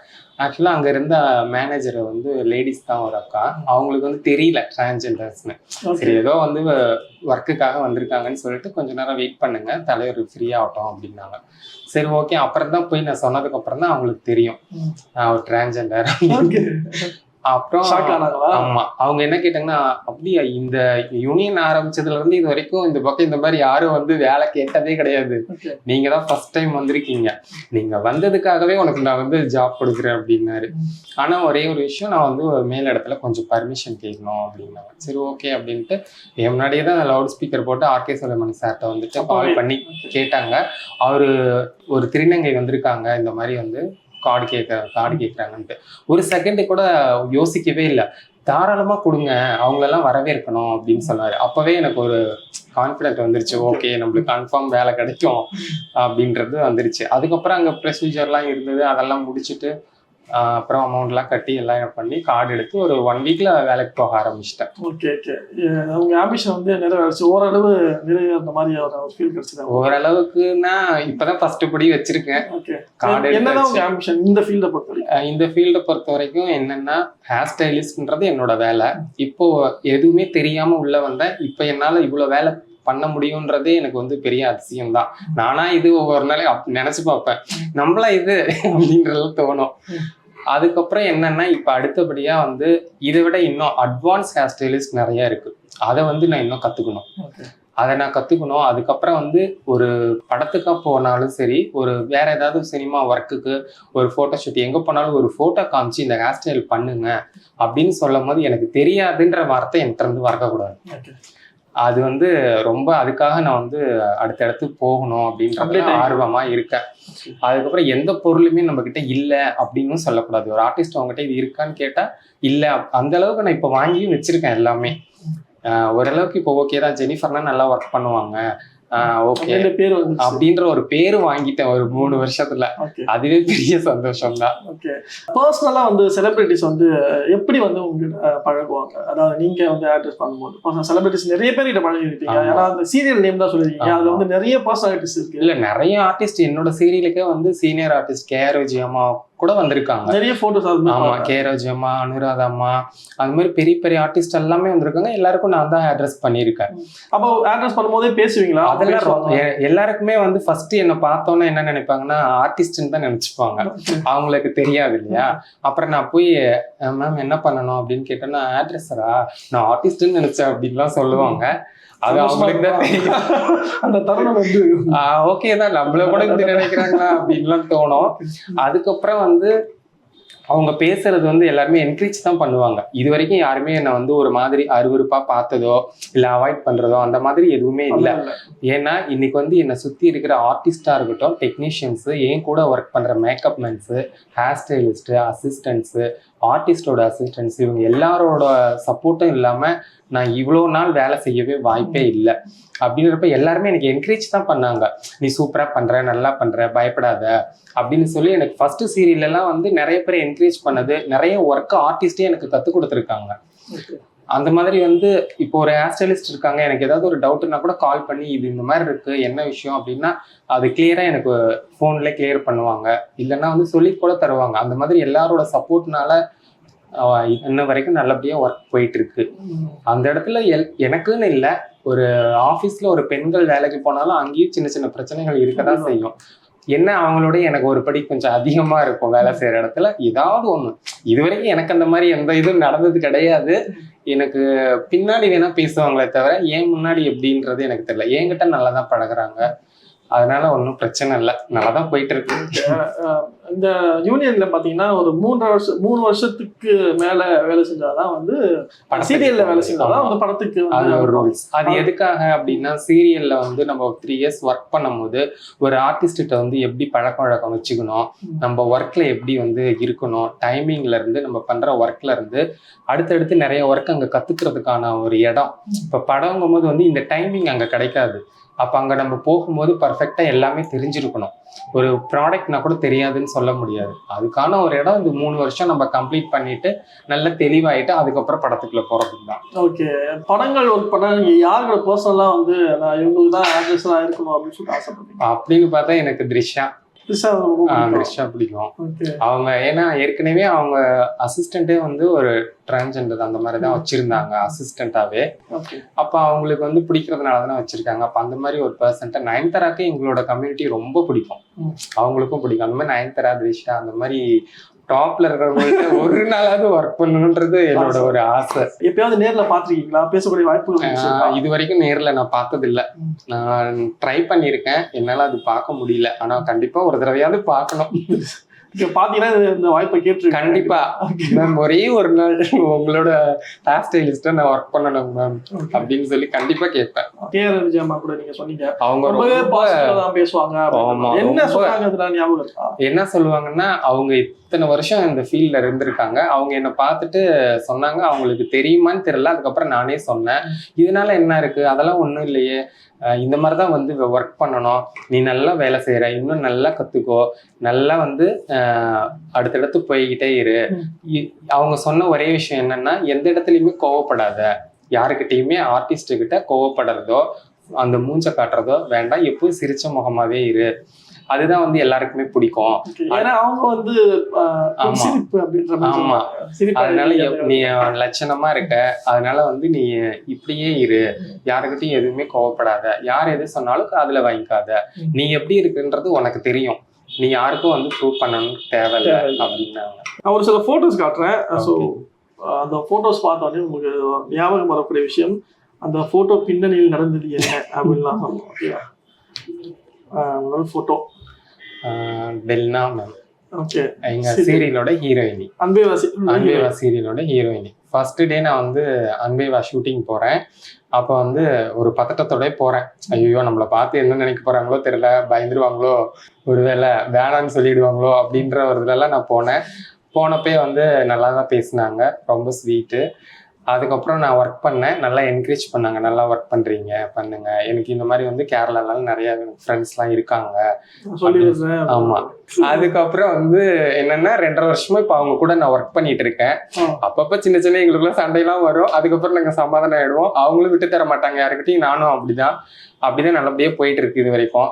ஆக்சுவலா அங்க இருந்த மேனேஜர் வந்து லேடிஸ் தான் ஒரு அக்கா. அவங்களுக்கு வந்து தெரியல டிரான்ஸ்ஜெண்டர்ஸ்னு சரி ஏதோ வந்து ஒர்க்குக்காக வந்திருக்காங்கன்னு சொல்லிட்டு கொஞ்ச நேரம் வெயிட் பண்ணுங்க. தலைவர் ஃப்ரீ ஆகட்டும் அப்படின்னாங்க. சரி ஓகே அப்புறம் தான் போய் நான் சொன்னதுக்கு அப்புறம் தான் அவங்களுக்கு தெரியும். நான் ஒரு டிரான்ஸ்ஜெண்டர் ஓகே அப்புறம் ஆமா. அவங்க என்ன கேட்டாங்கன்னா அப்படியா இந்த யூனியன் ஆரம்பிச்சதுல இருந்து இது வரைக்கும் இந்த பக்கம் இந்த மாதிரி யாரும் வந்து வேலை கேட்டதே கிடையாது. நீங்க தான் ஃபர்ஸ்ட் டைம் வந்திருக்கீங்க. நீங்க வந்ததுக்காகவே உனக்கு நான் வந்து ஜாப் கொடுக்குறேன் அப்படின்னாரு. ஆனா ஒரே ஒரு விஷயம் நான் வந்து ஒரு மேல் இடத்துல கொஞ்சம் பர்மிஷன் கேட்கணும் அப்படின்னாங்க. சரி ஓகே அப்படின்ட்டு என் முன்னாடியே தான் லவுட் ஸ்பீக்கர் போட்டு ஆர்கே சுலைமன் சார்ட்ட வந்துட்டு. கால் பண்ணி கேட்டாங்க. அவரு ஒரு திருநங்கை வந்திருக்காங்க இந்த மாதிரி வந்து கார்டு கேட்க கார்டு கேட்குறாங்கன்ட்டு. ஒரு செகண்டு கூட யோசிக்கவே இல்லை. தாராளமாக கொடுங்க அவங்களெல்லாம் வரவேற்கணும் அப்படின்னு சொன்னார். அப்போவே எனக்கு ஒரு கான்ஃபிடென்ட் வந்துருச்சு. ஓகே நம்மளுக்கு கன்ஃபார்ம் வேலை கிடைக்கும் அப்படின்றது வந்துருச்சு. அதுக்கப்புறம் அங்கே ப்ரொசீஜர்லாம் இருந்தது. அதெல்லாம் முடிச்சுட்டு அப்புறம் அமௌண்ட்லாம் கட்டி எல்லாம் பண்ணி கார்டு எடுத்து ஒரு ஒன் வீக்ல வேலைக்கு போக ஆரம்பிச்சிட்டேன். ஓகே ஓகே உங்க ஆம்பிஷன் வந்து நிறைவேறிச்சு. ஓரளவு நிறைவேறின மாதிரி ஒரு ஃபீல் கிடைச்சது? ஓரளவுக்குன்னா இப்பதான் ஃபர்ஸ்ட் படி வச்சிருக்கேன். ஓகே கார்டு என்னதான் உங்க ஆம்பிஷன் இந்த ஃபீல்ட பொறுத்த வரைக்கும்? இந்த ஃபீல்டை பொறுத்த வரைக்கும் என்னன்னா ஹேர் ஸ்டைலிஸ்ட்ன்றது என்னோட வேலை. இப்போ எதுவுமே தெரியாம உள்ள வந்தேன். இப்போ என்னால இவ்வளவு வேலை பண்ண முடியுன்றதே எனக்கு வந்து பெரிய அதிசயம் தான் நானா இது ஒவ்வொரு நாளையும் அப்- நினைச்சு பார்ப்பேன். நம்மளா இது அப்படின்றது தோணும். அதுக்கப்புறம் என்னன்னா இப்ப அடுத்தபடியா வந்து இதை விட இன்னும் அட்வான்ஸ் ஹேர் ஸ்டைலிஸ்ட் நிறைய இருக்கு. அதை வந்து நான் இன்னும் கத்துக்கணும். ஓகே. அதை நான் கற்றுக்கணும் அதுக்கப்புறம் வந்து ஒரு படத்துக்கா போனாலும் சரி ஒரு வேற ஏதாவது சினிமா ஒர்க்குக்கு ஒரு ஃபோட்டோ ஷூட் எங்கே போனாலும் ஒரு ஃபோட்டோ காமிச்சு இந்த ஹேர் ஸ்டைல் பண்ணுங்க அப்படின்னு சொல்லும் போது எனக்கு தெரியாதுன்ற வார்த்தை என்கிட்ட இருந்து வரக்கூடாது அது வந்து ரொம்ப அதுக்காக நான் வந்து அடுத்தடுத்து போகணும் அப்படின்றதுல Complete ஆயிடும். ஆர்வமா இருக்கேன். அதுக்கப்புறம் எந்த பொருளுமே நம்ம கிட்ட இல்ல அப்படின்னு சொல்லக்கூடாது. ஒரு ஆர்டிஸ்ட் அவங்ககிட்ட இது இருக்கான்னு கேட்டா இல்ல அந்த அளவுக்கு நான் இப்போ வாங்கியும் வச்சிருக்கேன் எல்லாமே. ஆஹ் ஓரளவுக்கு இப்போ ஓகே தான். ஜெனிஃபர்னா நல்லா ஒர்க் பண்ணுவாங்க. ஓகே பேர் வந்து அப்படின்ற ஒரு பேரு வாங்கிட்டேன் ஒரு மூணு வருஷத்துல. அதுவே பெரிய சந்தோஷம் தான் ஓகே பர்சனலா வந்து செலிபிரிட்டிஸ் வந்து எப்படி வந்து உங்ககிட்ட பழகுவாங்க? அதாவது நீங்க வந்து ஆக்டர்ஸ் பண்ணும்போது செலிபிரிட்டிஸ் நிறைய பேர் கிட்ட பழகிருப்பீங்க. ஏன்னா அந்த சீரியல் நேம் தான் சொல்லிருக்கீங்க அதுல வந்து நிறைய பர்சனாலிட்டிஸ் இருக்கு. இல்ல நிறைய ஆர்டிஸ்ட் என்னோட சீரியலுக்கே வந்து senior artist K R Vijayamma கூட வந்திருக்காங்க. நிறைய போட்டோஸ் அது ஆமா மாதிரி கே ரோஜம்மா அனுராதா அம்மா அந்த மாதிரி பெரிய பெரிய ஆர்டிஸ்ட் எல்லாமே வந்திருக்காங்க. எல்லாருக்கும் நான் தான் அட்ரஸ் பண்ணியிருக்கேன். அப்போ ஆக்டர்ஸ் பண்ணும்போதே பேசுவீங்களா? அதெல்லாம் எல்லாருக்குமே வந்து ஃபர்ஸ்ட் என்ன பார்த்தோன்னே என்ன நினைப்பாங்கன்னா ஆர்டிஸ்ட்னு தான் நினைச்சுப்பாங்க. அவங்களுக்கு தெரியாது இல்லையா? அப்புறம் நான் போய் மேம் என்ன பண்ணணும்? அப்படின்னு கேட்டேன்னா ஆட்ரஸரா நான் ஆர்டிஸ்ட்னு நினைச்சேன் அப்படின்லாம் சொல்லுவாங்க. அது அவங்களுக்கு தான் அந்த தருணம் வந்து ஓகே தான். நம்மள கூட இப்படி நினைக்கிறாங்களா அப்படின்லாம் தோணும். அதுக்கப்புறம் வந்து அவங்க பேசுறது வந்து எல்லாருமே என்கரேஜ் தான் பண்ணுவாங்க. இது வரைக்கும் யாருமே என்னை வந்து ஒரு மாதிரி அருவருப்பா பார்த்ததோ இல்லை அவாய்ட் பண்றதோ அந்த மாதிரி எதுவுமே இல்லை. ஏன்னா இன்னைக்கு வந்து என்னை சுற்றி இருக்கிற ஆர்டிஸ்டாக இருக்கட்டும் டெக்னீஷியன்ஸு என் கூட ஒர்க் பண்ணுற makeup mens hair stylist assistants ஆர்டிஸ்டோட அசிஸ்டன்ஸ் இவங்க எல்லாரோட சப்போர்ட்டும் இல்லாமல் நான் இவ்வளோ நாள் வேலை செய்யவே வாய்ப்பே இல்லை. அப்படின்றப்ப எல்லாருமே எனக்கு என்கரேஜ் தான் பண்ணாங்க. நீ சூப்பராக பண்ணுற நல்லா பண்ணுற பயப்படாத அப்படின்னு சொல்லி எனக்கு ஃபஸ்ட்டு சீரியல்லாம் வந்து நிறைய பேர் என்கரேஜ் பண்ணது நிறைய ஒர்க்கு ஆர்டிஸ்டே எனக்கு கற்றுக் கொடுத்துருக்காங்க. அந்த மாதிரி வந்து இப்போ ஒரு ஹேர் ஸ்டைலிஸ்ட் இருக்காங்க எனக்கு ஏதாவது ஒரு டவுட்னா கூட கால் பண்ணி இது இந்த மாதிரி இருக்கு என்ன விஷயம்? அப்படின்னா அது கிளியரா எனக்கு ஃபோன்ல கிளியர் பண்ணுவாங்க. இல்லைன்னா வந்து சொல்லி கூட தருவாங்க. அந்த மாதிரி எல்லாரோட சப்போர்ட்னால இன்ன வரைக்கும் நல்லபடியா ஒர்க் போயிட்டு இருக்கு. அந்த இடத்துல எல் எனக்குன்னு இல்லை ஒரு ஆஃபீஸில் ஒரு பெண்கள் வேலைக்கு போனாலும் அங்கேயும் சின்ன சின்ன பிரச்சனைகள் இருக்க தான் செய்யும். என்ன அவங்களோட எனக்கு ஒரு படி கொஞ்சம் அதிகமாக இருக்கும் வேலை செய்கிற இடத்துல? ஏதாவது ஒன்று இது வரைக்கும் எனக்கு அந்த மாதிரி எந்த இதுவும் நடந்தது கிடையாது. எனக்கு பின்னாடி வேணா பேசுவாங்களே தவிர ஏன் முன்னாடி எப்படின்றது எனக்கு தெரியல. என்கிட்ட நல்லா தான் பழகுறாங்க. அதனால ஒன்றும் பிரச்சனை இல்லை. நல்லா தான் போயிட்டு இருக்கு இந்த யூனியன்ல பாத்தீங்கன்னா ஒரு மூன்றரை வருஷம் மூணு வருஷத்துக்கு மேல வேலை செஞ்சாதான் வந்து சீரியல்ல வேலை செஞ்சாதான் அந்த படத்துக்கு ரூல்ஸ் அது எதுக்காக அப்படின்னா சீரியல்ல வந்து நம்ம த்ரீ இயர்ஸ் ஒர்க் பண்ணும்போது ஒரு ஆர்டிஸ்ட்ட வந்து எப்படி பழக்க வழக்கம் வச்சுக்கணும். நம்ம ஒர்க்ல எப்படி வந்து இருக்கணும் டைமிங்ல இருந்து நம்ம பண்ற ஒர்க்ல இருந்து அடுத்தடுத்து நிறைய ஒர்க் அங்க கத்துக்கிறதுக்கான ஒரு இடம். இப்ப படங்கும் போது வந்து இந்த டைமிங் அங்க கிடைக்காது. அப்ப அங்க நம்ம போகும்போது பர்ஃபெக்டா எல்லாமே தெரிஞ்சிருக்கணும். ஒரு ப்ராடக்ட்னா கூட தெரியாதுன்னு சொல்ல முடியாது. அதுக்கான ஒரு இடம் இந்த மூணு வருஷம் நம்ம கம்ப்ளீட் பண்ணிட்டு நல்ல தெளிவாயிட்டு அதுக்கப்புறம் படத்துக்குள்ள போறதுக்கு தான் ஓகே படங்கள் ஒர்க் பண்ண நீங்க யாரோட பர்சனலா வந்து நான் இவங்களுக்கு தான் ஆக்ட்ரஸா இருக்கணும் அப்படின்னு சொல்லிட்டு ஆசைப்படுறீங்க அப்படின்னு பார்த்தா எனக்கு த்ரிஷா. த்ரிஷா பிடிக்கும். அவங்க ஏன்னா ஏற்கனவே அவங்க அசிஸ்டண்ட்டே வந்து ஒரு டிரான்ஜெண்டர் அந்த மாதிரி தான் வச்சிருந்தாங்க அசிஸ்டண்ட்டாவே ஓகே. அப்ப அவங்களுக்கு வந்து பிடிக்கிறதுனால தானே வச்சிருக்காங்க. அப்ப அந்த மாதிரி ஒரு பர்சன்ட்ட நயன்தாராக்கு எங்களோட கம்யூனிட்டி ரொம்ப பிடிக்கும். அவங்களுக்கும் பிடிக்கும். அந்த மாதிரி நயன்தாரா த்ரிஷா அந்த மாதிரி டாப்ல இருக்கிறவங்கள்ட்ட ஒரு நாளாவது ஒர்க் பண்ணணுன்றது என்னோட ஒரு ஆசை. எப்பயாவது நேர்ல பாத்திருக்கீங்களா பேசக்கூடிய இருந்துச்சா? இது வரைக்கும் நேர்ல நான் பார்த்ததில்ல. ம். நான் ட்ரை பண்ணியிருக்கேன். என்னால அது பார்க்க முடியல. ஆனா கண்டிப்பா ஒரு தடவையாவது பார்க்கணும். பாத்தீங்கன்னா இந்த- வாய்ப்பை கேட்டு கண்டிப்பா. மேம் ஒரே ஒரு நாள் உங்களோட ஹேர் ஸ்டைலிஸ்ட நான் ஒர்க் பண்ணணும் மேம் அப்படின்னு சொல்லி கண்டிப்பா கேட்பேன். கே ஆர் விஜயம்மா கூட நீங்க சொன்னீங்க. அவங்க ரொம்பவே பேசுவாங்க என்ன இருக்கா? என்ன சொல்லுவாங்கன்னா அவங்க இத்தனை வருஷம் இந்த ஃபீல்டில் இருந்திருக்காங்க. அவங்க என்னை பார்த்துட்டு சொன்னாங்க அவங்களுக்கு தெரியுமான்னு தெரியல. அதுக்கப்புறம் நானே சொன்னேன். இதனால என்ன இருக்கு? அதெல்லாம் ஒன்றும் இல்லையே. இந்த மாதிரி தான் வந்து ஒர்க் பண்ணணும். நீ நல்லா வேலை செய்கிற இன்னும் நல்லா கற்றுக்கோ நல்லா வந்து அடுத்தடுத்து போய்கிட்டே இரு. இ- அவங்க சொன்ன ஒரே விஷயம் என்னன்னா எந்த இடத்துலையுமே கோவப்படாத. யாருக்கிட்டேயுமே ஆர்டிஸ்ட்டுக்கிட்ட கோவப்படுறதோ அந்த மூஞ்சை காட்டுறதோ வேண்டாம். எப்பவும் சிரிச்ச முகமாகவே இரு. அதுதான் வந்து எல்லாருக்குமே பிடிக்கும். ஏன்னா அவங்க வந்து. சிரிப்பு அப்படின்ற ஆமா. அதனால நீ லட்சணமா இருக்க. அதனால வந்து நீ இப்படியே இரு. யாருக்கிட்டையும் எதுவுமே கோவப்படாத. யார் எது சொன்னாலும் அதுல வாங்கிக்காத. நீ எப்படி இருக்குன்றது உனக்கு தெரியும். நீ யாருக்கும் வந்து ப்ரூவ் பண்ணணும்னு தேவையில்ல. அப்படின்னாங்க. நான் ஒரு சில போட்டோஸ் காட்டுறேன். ஸோ. அந்த போட்டோஸ் பார்த்தோன்னே உங்களுக்கு ஞாபகம் வரக்கூடிய விஷயம். அந்த போட்டோ பின்னணியில் நடந்தது என்ன? அப்படின்லாம் ஓகேவா முதல் போட்டோ ஆஹ் டெல்னா மேம். ஓகே. எங்க சரி. சீரியலோட ஹீரோயினி. அன்பே வாசி அன்பேவா சீரியலோட ஹீரோயினி. ஃபர்ஸ்ட் டே நான் வந்து அன்பேவா ஷூட்டிங் போறேன். அப்போ வந்து ஒரு பதட்டத்தோட போறேன். ஐயோ நம்மளை பார்த்து என்ன நினைக்க போறாங்களோ தெரியல பயந்துருவாங்களோ ஒருவேளை வேணான்னு சொல்லிடுவாங்களோ அப்படின்ற ஒரு இதுலலாம் நான் போனேன். போனப்பே வந்து நல்லா தான் பேசினாங்க. ரொம்ப ஸ்வீட்டு அதுக்கப்புறம் நான் ஒர்க் பண்ணேன். நல்லா என்கரேஜ் பண்ணாங்க. நல்லா ஒர்க் பண்றீங்க பண்ணுங்க. எனக்கு இந்த மாதிரி வந்து கேரளால நிறைய ஃப்ரெண்ட்ஸ்லாம் இருக்காங்க. ஆமா. அதுக்கப்புறம் வந்து என்னன்னா ரெண்டரை வருஷமா இப்ப அவங்க கூட நான் ஒர்க் பண்ணிட்டு இருக்கேன். அப்பப்ப சின்ன சின்ன எங்களுக்குள்ள சண்டையெல்லாம் வரும். அதுக்கப்புறம் நாங்க சமாதானம் ஆயிடுவோம். அவங்களும் விட்டு தர மாட்டாங்க. யாருக்கிட்டையும் நானும் அப்படிதான். அப்படிதான் நல்லபடியா போயிட்டு இருக்கு இது வரைக்கும்.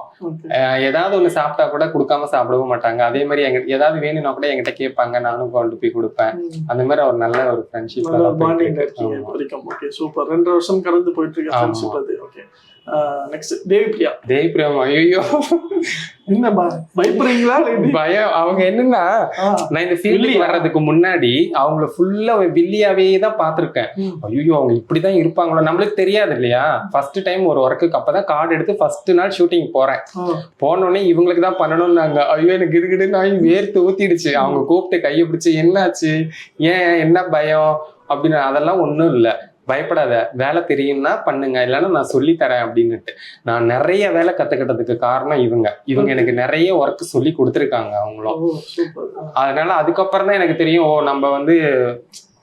ஏதாவது ஒண்ணு சாப்பிட்டா கூட கொடுக்காம சாப்பிடவும் மாட்டாங்க. அதே மாதிரி எங்க ஏதாவது வேணும்னா கூட என்கிட்ட கேட்பாங்க. நானும் கொண்டு போய் கொடுப்பேன். அந்த மாதிரி ஒரு நல்ல ஒரு ஃப்ரெண்ட்ஷிப் சூப்பர் ரெண்டு வருஷம் கடந்து போயிட்டு இருக்க நெக்ஸ்ட் தேவி பிரியா ஐயோ என்ன பயப்படுறீங்களா? பயம் அவங்க என்னன்னா நான் இந்த ஃபீல்டுக்கு? வர்றதுக்கு முன்னாடி அவங்கள ஃபுல்லா வில்லியாவே தான் பார்த்திருக்கேன். ஐயோ அவங்க இப்படிதான் இருப்பாங்களோ நம்மளுக்கு தெரியாது இல்லையா? ஃபர்ஸ்ட் டைம் ஒரு ஒர்க்குக்கு அப்பதான் கார்டு எடுத்து ஃபர்ஸ்ட் நாள் ஷூட்டிங் போறேன். போனோடனே இவங்களுக்கு தான் பண்ணணும்னாங்க. ஐயோ எனக்கு கிடுகிடு நான் வேர்த்து ஊத்திடுச்சு. அவங்க கூப்பிட்டு கையை பிடிச்சி என்னாச்சு? ஏன் என்ன பயம்? அப்படின்னு அதெல்லாம் ஒண்ணும் இல்ல. பயப்படாத வேலை தெரியும்னா பண்ணுங்க இல்லைன்னா நான் சொல்லி தரேன் அப்படின்னுட்டு. நான் நிறைய வேலை கத்துக்கிட்டதுக்கு காரணம் இவங்க. இவங்க எனக்கு நிறைய ஒர்க் சொல்லி கொடுத்துருக்காங்க அவங்களும். அதனால அதுக்கப்புறம் தான் எனக்கு தெரியும் ஓ நம்ம வந்து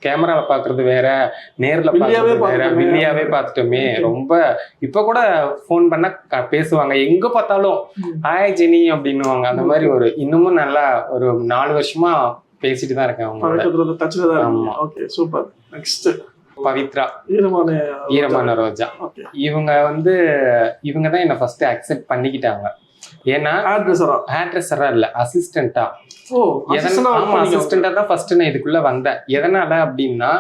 கேமரால பாக்குறது வேற நேர்ல பாக்குறது வேற பார்த்துட்டோமே. வில்லியாவே பார்த்துட்டோமே. ரொம்ப இப்ப கூட ஃபோன் பண்ணா பேசுவாங்க. எங்க பார்த்தாலும் ஹாய் ஜெனி அப்படின்னுவாங்க. அந்த மாதிரி ஒரு இன்னமும் நல்லா ஒரு நாலு வருஷமா பேசிட்டு தான் இருக்கேன். Okay super next Pavithra. ஈரமான ஈரமான ரோஜா. இவங்க வந்து இவங்க தான் என்ன ஃபர்ஸ்ட் அக்செப்ட் பண்ணிக்கிட்டாங்க. ஏன்னா ட்ரெஸ்ஸரா இல்ல அசிஸ்டண்டா ஆமா. அசிஸ்டண்டா தான் ஃபர்ஸ்ட் நான் இதுக்குள்ள வந்தேன். எதனால அப்படின்னா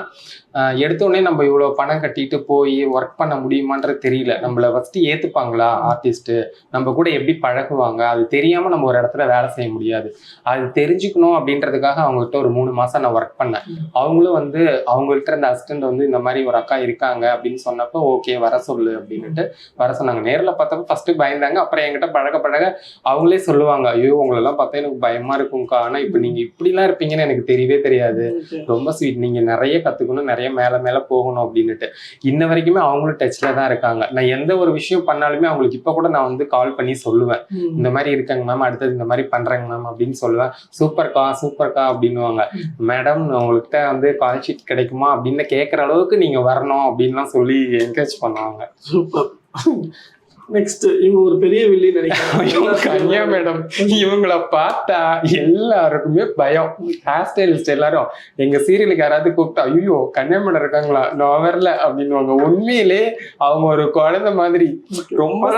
ஆஹ் எடுத்த உடனே நம்ம இவ்வளவு பணம் கட்டிட்டு போய் ஒர்க் பண்ண முடியுமான்றது தெரியல. நம்மள ஃபர்ஸ்ட் ஏத்துப்பாங்களா ஆர்டிஸ்ட் நம்ம கூட எப்படி பழகுவாங்க? அது தெரியாம நம்ம ஒரு இடத்துல வேலை செய்ய முடியாது. அது தெரிஞ்சுக்கணும் அப்படின்றதுக்காக அவங்ககிட்ட ஒரு மூணு மாசம் நான் ஒர்க் பண்ணேன். அவங்களும் வந்து அவங்கள்ட்ட இருந்த அசிஸ்டன்ட் வந்து இந்த மாதிரி ஒரு அக்கா இருக்காங்க அப்படின்னு சொன்னப்போ ஓகே வர சொல்லு அப்படின்னுட்டு வர சொன்னாங்க. நேர்ல பார்த்தப்ப ஃபர்ஸ்ட் பயந்தாங்க. அப்புறம் என்கிட்ட பழக பழக அவங்களே சொல்லுவாங்க ஐயோ உங்களெல்லாம் பார்த்தா எனக்கு பயமா இருக்கும்க்கா. ஆனா இப்போ நீங்க இப்படிலாம் இருப்பீங்கன்னு எனக்கு தெரியவே தெரியாது. ரொம்ப ஸ்வீட் நீங்க நிறைய கத்துக்கணும் நிறைய மேல மேல போகணும் அப்படின்னுட்டு. இன்ன வரைக்குமே அவங்களும் டச்ல தான் இருக்காங்க. நான் எந்த ஒரு விஷயம் பண்ணாலுமே அவங்களுக்கு இப்ப கூட நான் வந்து கால் பண்ணி சொல்லுவேன். இந்த மாதிரி இருக்காங்க மேம் அடுத்தது இந்த மாதிரி பண்றாங்க மேம் அப்படின்னு சொல்லுவேன். சூப்பர்க்கா சூப்பர்க்கா அப்படின்னுவாங்க. மேடம் உங்கள்கிட்ட வந்து கால் ஷீட் கிடைக்குமா? அப்படின்னு கேட்குற அளவுக்கு நீங்க வரணும் அப்படின்லாம் சொல்லி என்கரேஜ் பண்ணுவாங்க. சூப்பர். நெக்ஸ்ட் இவங்க ஒரு பெரிய வில்லி ஐயோ, கன்யா மேடம் இவங்கள பார்த்தா எல்லாருக்குமே பயம். ஹேர் ஸ்டைலிஸ்ட் எல்லாரும் எங்க சீரியலுக்கு யாராவது கூப்பிட்டா ஐயோ கன்யா மேடம் இருக்காங்களா? நான் வரல அப்படின்னுவாங்க. உண்மையிலே அவங்க ஒரு குழந்தை மாதிரி. ரொம்ப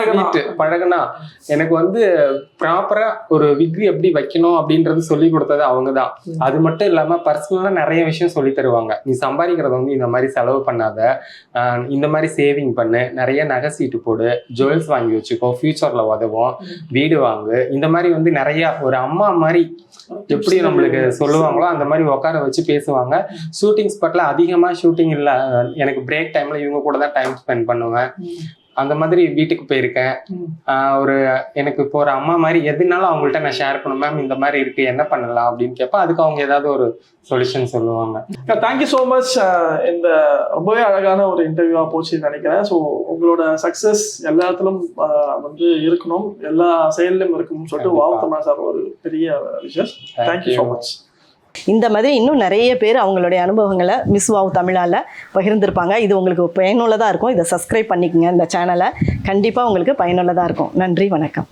பழகுனா. எனக்கு வந்து ப்ராப்பரா ஒரு விக் எப்படி வைக்கணும் அப்படின்றது சொல்லி கொடுத்தது அவங்க தான். அது மட்டும் இல்லாம பர்சனலா நிறைய விஷயம் சொல்லி தருவாங்க. நீ சம்பாதிக்கிறத வந்து இந்த மாதிரி செலவு பண்ணாத. இந்த மாதிரி சேவிங் பண்ணு. நிறைய நகை சீட்டு போடு. ஜுவல்ஸ் வாங்கி வச்சுக்கோ ஃபியூச்சர்ல உதவும் வீடு வாங்கு. இந்த மாதிரி வந்து நிறைய ஒரு அம்மா மாதிரி எப்படி நம்மளுக்கு சொல்லுவாங்களோ அந்த மாதிரி உட்கார வச்சு பேசுவாங்க. ஷூட்டிங் ஸ்பாட்ல அதிகமா ஷூட்டிங் இல்ல. எனக்கு பிரேக் டைம்ல இவங்க கூட தான் டைம் ஸ்பெண்ட் பண்ணுவேன். அந்த மாதிரி வீட்டுக்கு போயிருக்கேன். ஒரு எனக்கு இப்போ ஒரு அம்மா மாதிரி எதுனாலும் அவங்கள்ட்ட நான் ஷேர் பண்ணுவேன் மேம் இந்த மாதிரி இருக்கு என்ன பண்ணலாம்? அப்படின்னு கேட்பேன். அதுக்கு அவங்க ஏதாவது ஒரு சொல்யூஷன் சொல்லுவாங்க. தேங்க்யூ ஸோ மச் இந்த ரொம்பவே அழகான ஒரு இன்டர்வியூவாக போச்சுன்னு நினைக்கிறேன். ஸோ உங்களோட சக்ஸஸ் எல்லா இடத்துலும் ஆஹ், வந்து இருக்கணும். எல்லா செயலிலும் இருக்கணும்னு சொல்லிட்டு தமிழ் சார் ஒரு பெரிய விஷயம். தேங்க்யூ ஸோ மச் இந்த மாதிரி இன்னும் நிறைய பேர் அவங்களுடைய அனுபவங்களை மிஸ் வாவ் தமிழால் பகிர்ந்திருப்பாங்க. இது உங்களுக்கு பயனுள்ளதாக இருக்கும். இதை சப்ஸ்கிரைப் பண்ணிக்கங்க இந்த சேனலை கண்டிப்பாக உங்களுக்கு பயனுள்ளதாக இருக்கும். நன்றி வணக்கம்.